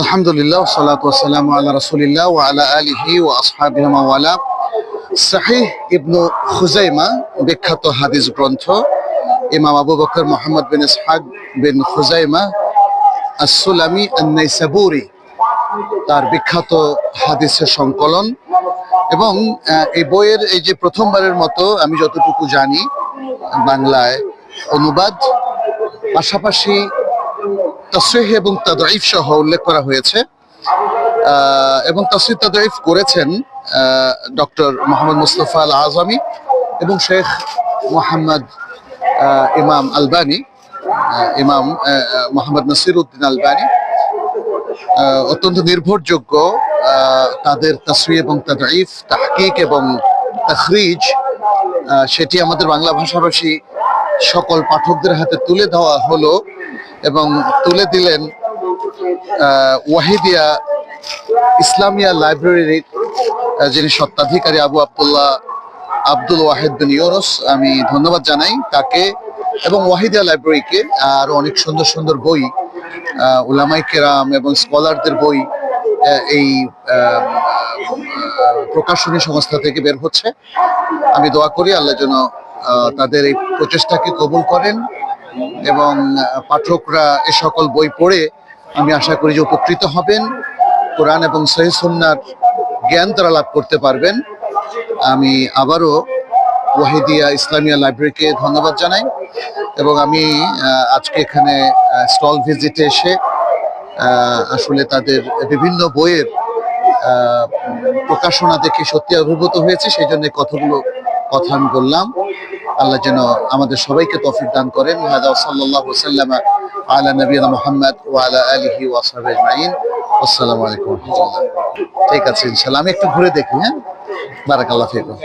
আলহামদুলিল্লাহ, সালাত ওয়াসালাম আল্লাহ রসুলিল্লাহ আলা আলিহি ওয়া আসহাবিহি ওয়া ওয়ালা। সাহিহ ইবনু খুজাইমা, বিখ্যাত হাদিস গ্রন্থ, ইমাম আবু বকর মোহাম্মদ বিন ইসহাক বিন খুজাইমা আসুলামি আন্নাইসাবুরি, তার বিখ্যাত হাদিসের সংকলন। এবং এই বইয়ের এই যে প্রথমবারের মতো আমি যতটুকু জানি, বাংলায় অনুবাদ। পাশাপাশি তসরিহ এবং তাদাইফ সহ উল্লেখ করা হয়েছে। এবং তসরিহ তাদাইফ করেছেন doctor Mohammad Mustafa al Azmi এবং শেখ মোহাম্মদ ইমাম আলবানি ইমাম মোহাম্মদ নাসির উদ্দিন আলবানি অত্যন্ত নির্ভরযোগ্য তাদের তসরি এবং তাদাইফ তাহকিক এবং তখরিজ সেটি আমাদের বাংলা ভাষাভাষী সকল পাঠকদের হাতে তুলে দেওয়া হলো। এবং তুলে দিলেন ওয়াহিদিয়া ইসলামিয়া লাইব্রেরির যিনি সত্ত্বাধিকারী আবু আব্দুল্লাহ আব্দুল ওয়াহিদ বিন ইউনুস, আমি ধন্যবাদ জানাই তাকে এবং ওয়াহিদিয়া লাইব্রেরিকে আর অনেক সুন্দর সুন্দর বই উলামাই কেরাম এবং স্কলারদের বই এই প্রকাশনী সংস্থা থেকে বের হচ্ছে। আমি দোয়া করি আল্লাহ যেন তাদের এই প্রচেষ্টাকে কবুল করেন। এবং পাঠকরা এ সকল বই পড়ে আমি আশা করি যে উপকৃত হবেন। কোরআন এবং সহি সুন্নার জ্ঞান তারা লাভ করতে পারবেন। আমি আবারও ওয়াহিদিয়া ইসলামিয়া লাইব্রেরিকে ধন্যবাদ জানাই এবং আমি আজকে এখানে স্টল ভিজিটে এসে আসলে তাদের বিভিন্ন বইয়ের প্রকাশনা দেখে সত্যি অভিভূত হয়েছে। সেই জন্য এই কথাগুলো কথা আমি বললাম। আল্লাহ যেন আমাদের সবাইকে তফিক দান করেন। হাদা সাল্লাল্লাহু সাল্লামা আলা নবিয়িনা মোহাম্মদ ওয়া আলা আলিহি ওয়া সাহবিহি আজমাইন। আসসালামু আলাইকুম ঠিক আছে ইনশাল্লাহ আমি একটু ঘুরে দেখি হ্যাঁ? বারাকাল্লাহ ফিকুম।